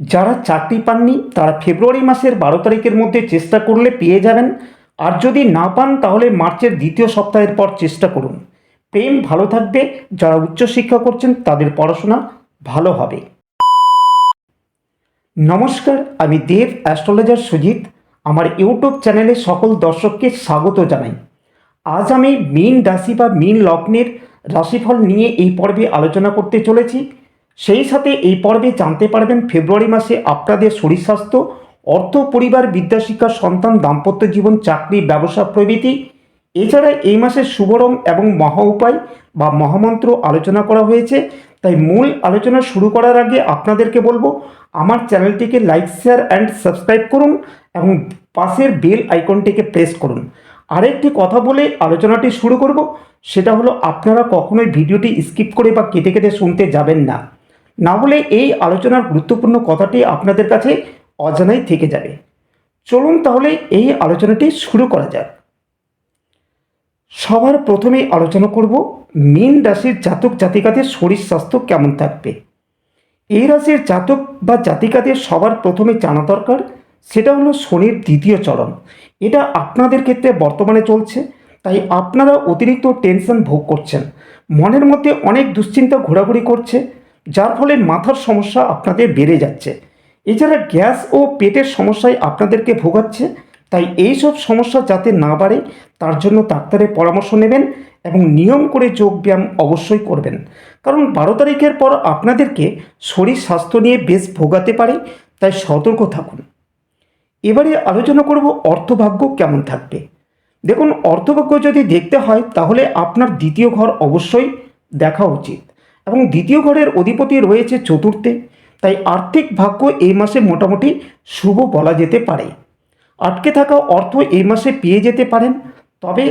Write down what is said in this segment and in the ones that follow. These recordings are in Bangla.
যারা চাকরি পাননি, তারা ফেব্রুয়ারি মাসের বারো তারিখের মধ্যে চেষ্টা করলে পেয়ে যাবেন। আর যদি না পান, তাহলে মার্চের দ্বিতীয় সপ্তাহের পর চেষ্টা করুন। প্রেম ভালো থাকবে, যারা উচ্চশিক্ষা করছেন, তাদের পড়াশোনা ভালো হবে। নমস্কার, আমি দেব, অ্যাস্ট্রোলজার সুজিত। আমার ইউটিউব চ্যানেলে সকল দর্শককে স্বাগত জানাই। আজ আমি মীন রাশি বা মীন লগ্নের রাশিফল নিয়ে এই পর্বে আলোচনা করতে চলেছি। সেই সাথে এই পর্বে জানতে পারবেন ফেব্রুয়ারি মাসে আপনাদের শরীর স্বাস্থ্য, অর্থ, পরিবার, বিদ্যাশিক্ষা, সন্তান, দাম্পত্য জীবন, চাকরি, ব্যবসা প্রভৃতি। এছাড়া এই মাসের শুভ রং এবং মহা উপায় বা মহামন্ত্র আলোচনা করা হয়েছে। তাই মূল আলোচনা শুরু করার আগে আপনাদেরকে বলব, আমার চ্যানেলটিকে লাইক, শেয়ার অ্যান্ড সাবস্ক্রাইব করুন এবং পাশের বেল আইকনটিকে প্রেস করুন। আরেকটি কথা বলে আলোচনাটি শুরু করব, সেটা হলো আপনারা কখনোই ভিডিওটি স্কিপ করে বা কেটে কেটে শুনতে যাবেন না। না হলে এই আলোচনার গুরুত্বপূর্ণ কথাটি আপনাদের কাছে অজানাই থেকে যাবে। চলুন তাহলে এই আলোচনাটি শুরু করা যাক। সবার প্রথমে আলোচনা করব মীন রাশির জাতক জাতিকাদের শরীর স্বাস্থ্য কেমন থাকবে? এই রাশির জাতক বা জাতিকাদের সবার প্রথমে জানা দরকার, সেটা হলো শনির দ্বিতীয় চরণ। এটা আপনাদের ক্ষেত্রে বর্তমানে চলছে, তাই আপনারা অতিরিক্ত টেনশন ভোগ করছেন। মনের মধ্যে অনেক দুশ্চিন্তা ঘোরাঘুরি করছে যার ফলে মাথার সমস্যা আপনাদের বেড়ে যাচ্ছে। এছাড়া গ্যাস ও পেটের সমস্যায় আপনাদেরকে ভোগাচ্ছে। তাই এই সব সমস্যা যাতে না বাড়ে, তার জন্য ডাক্তারের পরামর্শ নেবেন এবং নিয়ম করে যোগব্যায়াম অবশ্যই করবেন। কারণ বারো তারিখের পর আপনাদেরকে শরীর স্বাস্থ্য নিয়ে বেশ ভোগাতে পারে, তাই সতর্ক থাকুন। এবারে আলোচনা করব অর্থভাগ্য কেমন থাকবে। দেখুন, অর্থভাগ্য যদি দেখতে হয়, তাহলে আপনার দ্বিতীয় ঘর অবশ্যই দেখা উচিত। এবং দ্বিতীয় ঘরের অধিপতি রয়েছে চতুর্থে। তাই আর্থিক ভাগ্য এই মাসে মোটামুটি শুভ বলা যেতে পারে। আটকে থাকা অর্থ এই মাসে পেয়ে যেতে পারেন। তবে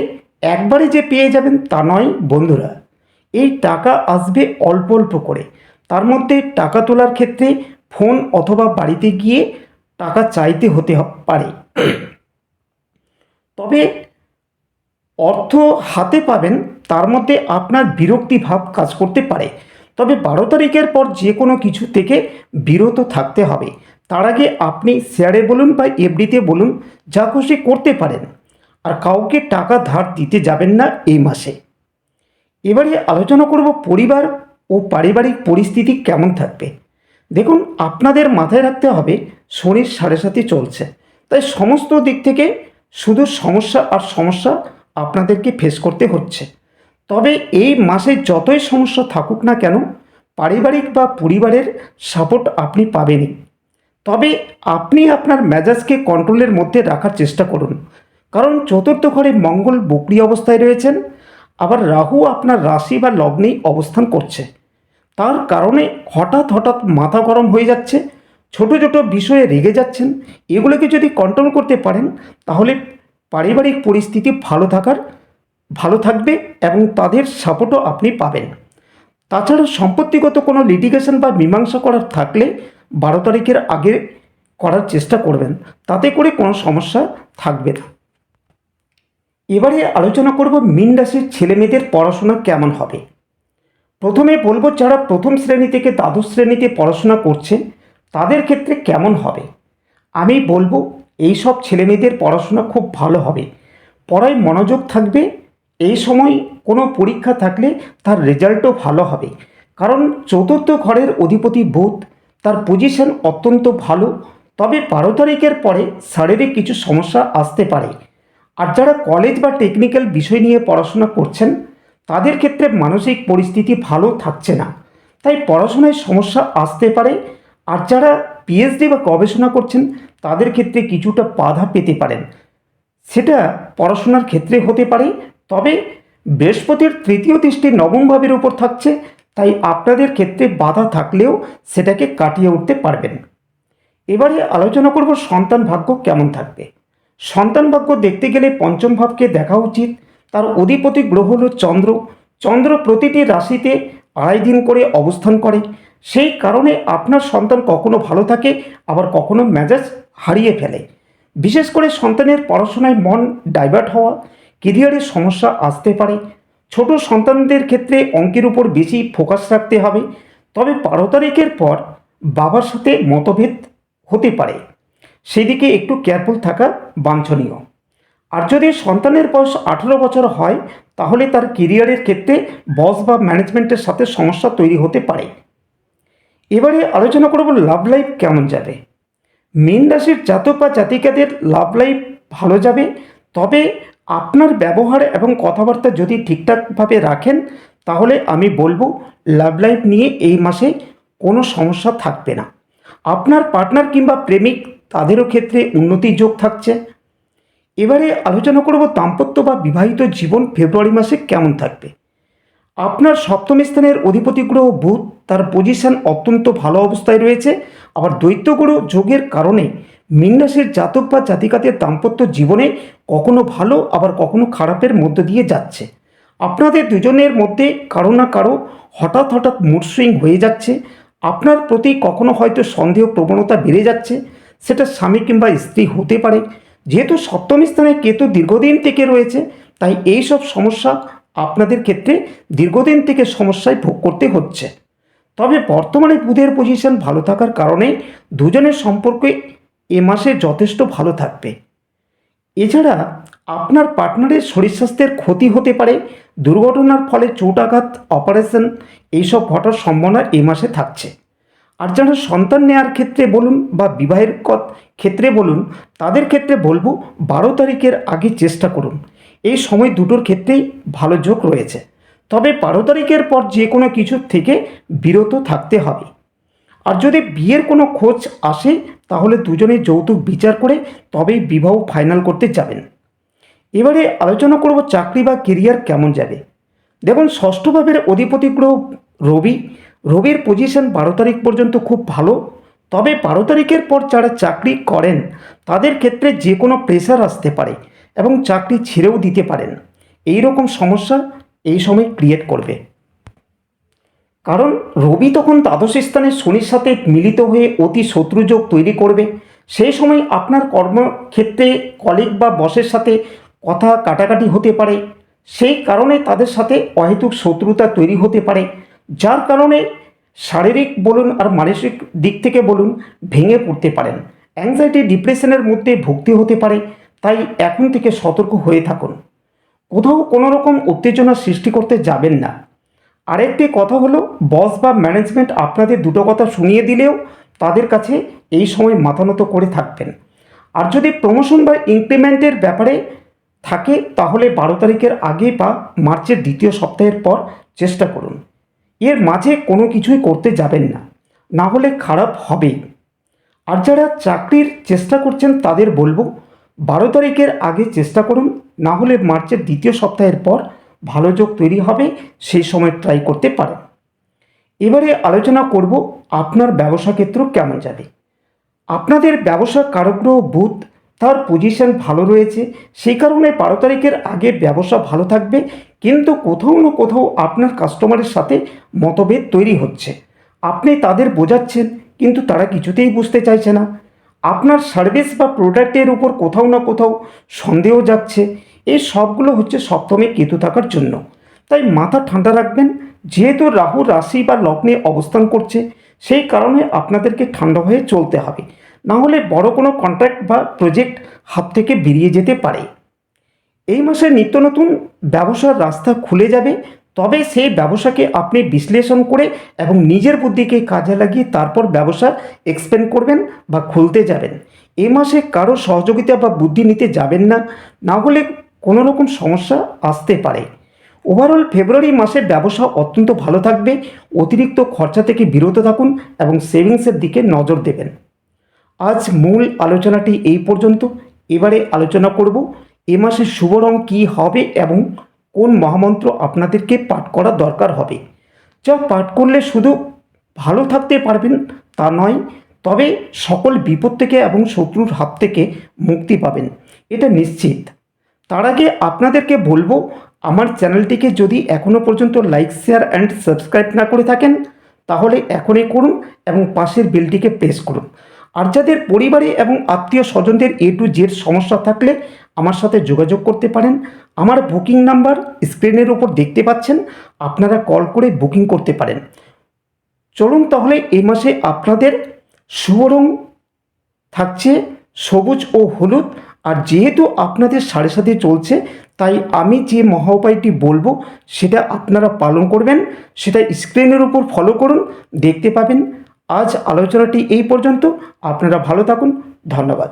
একবারে যে পেয়ে যাবেন তা নয় বন্ধুরা। এই টাকা আসবে অল্প অল্প করে। তার মধ্যে টাকা তোলার ক্ষেত্রে ফোন অথবা বাড়িতে গিয়ে টাকা চাইতে হতে পারে। তবে অর্থ হাতে পাবেন তার মধ্যে আপনার বিরক্তি ভাব কাজ করতে পারে। তবে বারো তারিখের পর যে কোনো কিছু থেকে বিরত থাকতে হবে। তার আগে আপনি শেয়ারে বলুন বা এফডিতে বলুন, যা খুশি করতে পারেন। আর কাউকে টাকা ধার দিতে যাবেন না এই মাসে। এবারে আলোচনা করব পরিবার ও পারিবারিক পরিস্থিতি কেমন থাকবে। দেখুন, আপনাদের মাথায় রাখতে হবে, শনির সাড়ে সাথে চলছে। তাই সমস্ত দিক থেকে শুধু সমস্যা আর সমস্যা আপনাদেরকে ফেস করতে হচ্ছে। তবে এই মাসে যতই সমস্যা থাকুক না কেন, পারিবারিক বা পরিবারের সাপোর্ট আপনি পাবেনই। তবে আপনি আপনার মেজাজকে কন্ট্রোলের মধ্যে রাখার চেষ্টা করুন। কারণ চতুর্থ ঘরে মঙ্গল বকরি অবস্থায় রয়েছেন, আবার রাহু আপনার রাশি বা লগ্নেই অবস্থান করছে। তার কারণে হঠাৎ হঠাৎ মাথা গরম হয়ে যাচ্ছে, ছোট ছোট বিষয়ে রেগে যাচ্ছেন, এগুলোকে যদি কন্ট্রোল করতে পারেন, তাহলে পারিবারিক পরিস্থিতি ভালো থাকার ভালো থাকবে এবং তাদের সাপোর্টও আপনি পাবেন। তাছাড়া সম্পত্তিগত কোনো লিটিগেশন বা মীমাংসা করার থাকলে বারো তারিখের আগে করার চেষ্টা করবেন, তাতে করে কোনো সমস্যা থাকবে না। এবারে আলোচনা করব মিন রাশির ছেলেমেয়েদের পড়াশোনা কেমন হবে। প্রথমে বলব, যারা প্রথম শ্রেণি থেকে দ্বাদশ শ্রেণীতে পড়াশোনা করছে, তাদের ক্ষেত্রে কেমন হবে? আমি বলব এই সব ছেলেমেয়েদের পড়াশোনা খুব ভালো হবে। পড়ায় মনোযোগ থাকবে এই সময় কোনো পরীক্ষা থাকলে তার রেজাল্টও ভালো হবে। কারণ চতুর্থ ঘরের অধিপতি বুধ তার পজিশন অত্যন্ত ভালো, তবে বারো তারিখের পরে শারীরিক কিছু সমস্যা আসতে পারে। আর যারা কলেজ বা টেকনিক্যাল বিষয় নিয়ে পড়াশোনা করছেন, তাদের ক্ষেত্রে মানসিক পরিস্থিতি ভালো থাকছে না। তাই পড়াশোনায় সমস্যা আসতে পারে, আর যারা পিএইচডি বা গবেষণা করছেন, তাদের ক্ষেত্রে কিছুটা বাধা পেতে পারেন। সেটা পড়াশোনার ক্ষেত্রে হতে পারে তবে বৃহস্পতির তৃতীয় দৃষ্টি নবম ভাবের উপর থাকছে, তাই আপনাদের ক্ষেত্রে বাধা থাকলেও সেটাকে কাটিয়ে উঠতে পারবেন। এবারে আলোচনা করব সন্তান ভাগ্য কেমন থাকবে। সন্তান ভাগ্য দেখতে গেলে পঞ্চম ভাবকে দেখা উচিত। তার অধিপতি গ্রহ হল চন্দ্র। চন্দ্র প্রতিটি রাশিতে আড়াই দিন করে অবস্থান করে। সেই কারণে আপনার সন্তান কখনো ভালো থাকে, আবার কখনো মেজাজ হারিয়ে ফেলে। বিশেষ করে সন্তানের পড়াশোনায় মন ডাইভার্ট হওয়া কেরিয়ারের সমস্যা আসতে পারে। ছোট সন্তানদের ক্ষেত্রে অঙ্কের উপর বেশি ফোকাস রাখতে হবে। তবে বারো তারিখের পর বাবার সাথে মতভেদ হতে পারে। সেদিকে একটু কেয়ারফুল থাকা বাঞ্ছনীয়। আর যদি সন্তানের বয়স আঠেরো বছর হয়, তাহলে তার কেরিয়ারের ক্ষেত্রে বস বা ম্যানেজমেন্টের সাথে সমস্যা তৈরি হতে পারে। এবারে আলোচনা করব লাভ লাইফ কেমন যাবে। মীন রাশির জাতক বা জাতিকাদের লাভ লাইফ ভালো যাবে। তবে আপনার ব্যবহার এবং কথাবার্তা যদি ঠিকঠাকভাবে রাখেন, তাহলে আমি বলব লাভ লাইফ নিয়ে এই মাসে কোনো সমস্যা থাকবে না। আপনার পার্টনার কিংবা প্রেমিক, তাদেরও ক্ষেত্রে উন্নতি যোগ থাকছে। এবারে আলোচনা করব দাম্পত্য বা বিবাহিত জীবন ফেব্রুয়ারি মাসে কেমন থাকবে? আপনার সপ্তম স্থানের অধিপতি গ্রহ বুধ তার পজিশন অত্যন্ত ভালো অবস্থায় রয়েছে। আবার দৈত্যগুরু যোগের কারণে মীন রাশির জাতক বা জাতিকাদের দাম্পত্য জীবনে কখনো ভালো, আবার কখনো খারাপের মধ্য দিয়ে যাচ্ছে। আপনাদের দুজনের মধ্যে কারও না কারও হঠাৎ হঠাৎ মুড সুইং হয়ে যাচ্ছে। আপনার প্রতি কখনো হয়তো সন্দেহ প্রবণতা বেড়ে যাচ্ছে। সেটা স্বামী কিংবা স্ত্রী হতে পারে। যেহেতু সপ্তম স্থানে কেতু দীর্ঘদিন থেকে রয়েছে, তাই এই সব সমস্যা আপনাদের ক্ষেত্রে দীর্ঘদিন থেকে সমস্যায় ভোগ করতে হচ্ছে। তবে বর্তমানে বুধের পজিশন ভালো থাকার কারণে দুজনের সম্পর্কে এ মাসে যথেষ্ট ভালো থাকবে। এছাড়া আপনার পার্টনারের শরীর স্বাস্থ্যের ক্ষতি হতে পারে, দুর্ঘটনার ফলে চোটাঘাত অপারেশন এইসব ঘটার সম্ভাবনা এ মাসে থাকছে। আর যারা সন্তান নেওয়ার ক্ষেত্রে বলুন বা বিবাহের ক্ষেত্রে বলুন, তাদের ক্ষেত্রে বলব বারো তারিখের আগে চেষ্টা করুন। এই সময় দুটোর ক্ষেত্রেই ভালো যোগ রয়েছে। তবে বারো তারিখের পর যে কোনো কিছু থেকে বিরত থাকতে হবে। আর যদি বিয়ের কোনো খোঁজ আসে, তাহলে দুজনে যৌতুক বিচার করে তবেই বিবাহ ফাইনাল করতে যাবেন। এবারে আলোচনা করব চাকরি বা কেরিয়ার কেমন যাবে। দেখুন ষষ্ঠ ভাবের অধিপতি গ্রহ রবি। রবির পজিশন বারো তারিখ পর্যন্ত খুব ভালো। তবে বারো তারিখের পর যারা চাকরি করেন, তাদের ক্ষেত্রে যে কোনো প্রেশার আসতে পারে। এবং চাকরি ছেড়েও দিতে পারেন। এই রকম সমস্যা এই সময় ক্রিয়েট করবে। কারণ রবি তখন দ্বাদশ স্থানে শনির সাথে মিলিত হয়ে অতি শত্রুযোগ তৈরি করবে। সেই সময় আপনার কর্মক্ষেত্রে কলিগ বা বসের সাথে কথা কাটাকাটি হতে পারে। সেই কারণে তাদের সাথে অহেতুক শত্রুতা তৈরি হতে পারে। যার কারণে শারীরিক বলুন আর মানসিক দিক থেকে বলুন ভেঙে পড়তে পারেন। অ্যাংজাইটি ডিপ্রেশনের মধ্যে ভুগতে হতে পারে। তাই এখন থেকে সতর্ক হয়ে থাকুন। কোথাও কোনো রকম উত্তেজনা সৃষ্টি করতে যাবেন না। আরেকটি কথা হলো, বস বা ম্যানেজমেন্ট আপনাদের দুটো কথা শুনিয়ে দিলেও তাদের কাছে এই সময় মাথানত করে থাকবেন। আর যদি প্রমোশন বা ইনক্রিমেন্টের ব্যাপারে থাকে, তাহলে বারো তারিখের আগে বা মার্চের দ্বিতীয় সপ্তাহের পর চেষ্টা করুন। এর মাঝে কোনো কিছুই করতে যাবেন না। না হলে খারাপ হবেই। আর যারা চাকরির চেষ্টা করছেন, তাদের বলব বারো তারিখের আগে চেষ্টা করুন, না হলে মার্চের দ্বিতীয় সপ্তাহের পর ভালো যোগ তৈরি হবে, সেই সময় ট্রাই করতে পারেন। এবারে আলোচনা করব আপনার ব্যবসা ক্ষেত্র কেমন যাবে। আপনাদের ব্যবসা কারগ্রহ বুধ তার পজিশন ভালো রয়েছে, সেই কারণে বারো তারিখের আগে ব্যবসা ভালো থাকবে, কিন্তু কোথাও না কোথাও আপনার কাস্টমারের সাথে মতভেদ তৈরি হচ্ছে। আপনি তাদের বোঝাচ্ছেন, কিন্তু তারা কিছুতেই বুঝতে চাইছে না। আপনার সার্ভিস বা প্রোডাক্টের উপর কোথাও না কোথাও সন্দেহ যাচ্ছে এই সবগুলো হচ্ছে সপ্তমে কেতু থাকার জন্য। তাই মাথা ঠান্ডা রাখবেন, যেহেতু রাহু রাশি বা লগ্নে অবস্থান করছে, সেই কারণে আপনাদেরকে ঠান্ডা হয়ে চলতে হবে। না হলে বড় কোনো কন্ট্রাক্ট বা প্রজেক্ট হাত থেকে বেরিয়ে যেতে পারে। এই মাসে নিত্য নতুন ব্যবসার রাস্তা খুলে যাবে তবে সেই ব্যবসাকে আপনি বিশ্লেষণ করে এবং নিজের বুদ্ধিকে কাজে লাগিয়ে তারপর ব্যবসা এক্সপেন্ড করবেন বা খুলতে যাবেন। এ মাসে কারও সহযোগিতা বা বুদ্ধি নিতে যাবেন না না হলে কোনো রকম সমস্যা আসতে পারে। ওভারঅল ফেব্রুয়ারি মাসে ব্যবসা অত্যন্ত ভালো থাকবে, অতিরিক্ত খরচা থেকে বিরত থাকুন এবং সেভিংসের দিকে নজর দেবেন। আজ মূল আলোচনাটি এই পর্যন্ত। এবারে আলোচনা করব, এ মাসে শুভ রং কী হবে এবং কোন মহামন্ত্র আপনাদেরকে পাঠ করা দরকার হবে? যা পাঠ করলে শুধু ভালো থাকতে পারবেন তা নয়, তবে সকল বিপদ থেকে এবং শত্রুর হাত থেকে মুক্তি পাবেন। এটা নিশ্চিত। তার আগে আপনাদেরকে বলব, আমার চ্যানেলটিকে যদি এখনও পর্যন্ত লাইক, শেয়ার অ্যান্ড সাবস্ক্রাইব না করে থাকেন, তাহলে এখনই করুন এবং পাশের বেলটিকে প্রেস করুন। আর যাদের পরিবারে এবং আত্মীয় স্বজনদের এ টু জেড সমস্যা থাকলে আমার সাথে যোগাযোগ করতে পারেন। আমার বুকিং নাম্বার স্ক্রিনের উপর দেখতে পাচ্ছেন। আপনারা কল করে বুকিং করতে পারেন। চলুন তাহলে এই মাসে আপনাদের শুভ রং থাকছে, সবুজ ও হলুদ। আর যেহেতু আপনাদের সাড়ে সাথে চলছে, তাই আমি যে মহা উপায়টি বলব, সেটা আপনারা পালন করবেন। সেটা স্ক্রিনের উপর ফলো করুন, দেখতে পাবেন। আজ আলোচনাটি এই পর্যন্ত। আপনারা ভালো থাকুন। ধন্যবাদ।